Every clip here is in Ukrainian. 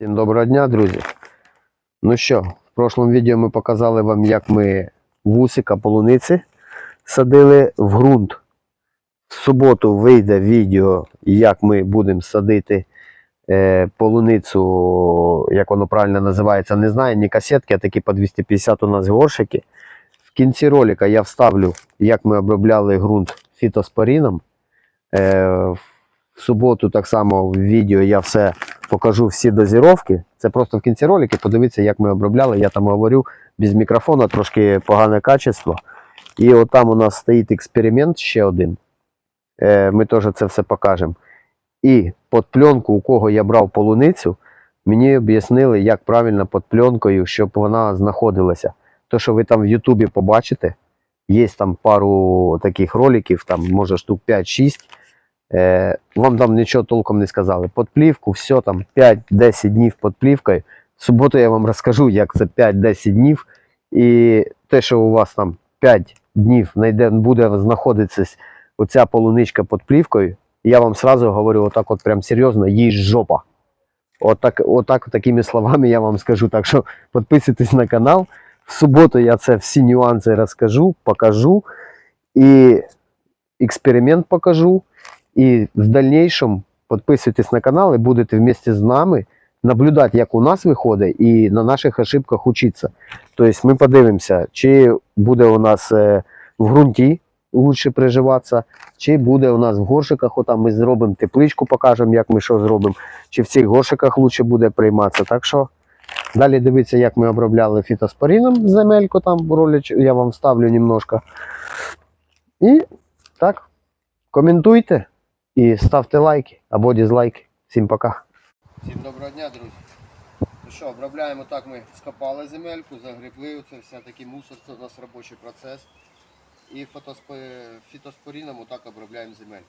Всім доброго дня, друзі. Ну що, в прошлому відео ми показали вам, як ми вусика полуниці садили в ґрунт. В суботу вийде відео, як ми будемо садити е, полуницю, як воно правильно називається, не знаю, не касетки, а такі по 250 у нас горшики. В кінці ролика я вставлю, як ми обробляли ґрунт фітоспоріном. Е, в суботу так само в відео я все покажу всі дозіровки. Це просто в кінці ролики. Подивіться, як ми обробляли. Я там говорю без мікрофона, трошки погане качество. І от там у нас стоїть експеримент ще один. Е, Ми теж це все покажемо. І під пленку, у кого я брав полуницю, мені об'яснили, як правильно під пленкою, щоб вона знаходилася. То, що ви там в Ютубі побачите, є там пару таких роликів, там може штук 5-6. Е, вам там нічого толком не сказали. Під плівку, все там 5-10 днів під плівкою. В суботу я вам розкажу, як це 5-10 днів. І те, що у вас там 5 днів найде, буде знаходитися оця полуничка під плівкою, я вам сразу говорю, отак от прям серйозно, їй жопа. Отак, отак такими словами я вам скажу. Так що підписуйтесь на канал. В суботу я це всі нюанси розкажу, покажу. І експеримент покажу. І в дальнейшем підписуйтесь на канал і будете вместе з нами наблюдати, як у нас виходить, і на наших ошибках учитися. Тобто ми подивимося, чи буде у нас е, в ґрунті лучше приживатися, чи буде у нас в горшиках, отам ми зробимо тепличку, покажемо, як ми що зробимо, чи в цих горшиках лучше буде прийматися. Так що далі дивіться, як ми обробляли фітоспоріном земельку, там ролич я вам ставлю немножко. І так, коментуйте і ставте лайки або дізлайки. Всім пока. Всім доброго дня, друзі. Ну що, обробляємо так, ми скопали земельку, загребли, це все такий мусор, це у нас робочий процес. І фітоспоріном отак обробляємо земельку.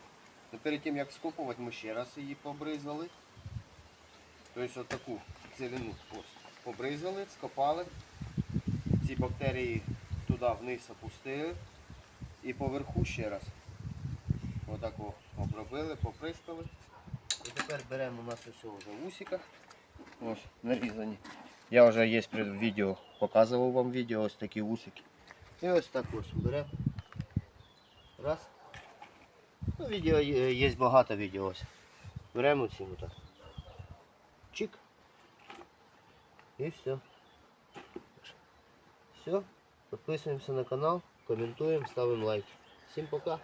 Но перед тим як скопувати, ми ще раз її побризали. Тобто отаку зелену побризали, скопали. Ці бактерії туди вниз опустили. І поверху ще раз. Отако обробили, поприскали. І тепер беремо у нас ось вже вусика. Ось, нарізані. Я вже є відео, показував вам відео, ось такі вусики. І ось так ось беремо. Раз. Ну, відео є, багато відео ось. Беремо ці отак. Чик. І все. Все. Підписуємося на канал, коментуємо, ставимо лайк. Всім пока.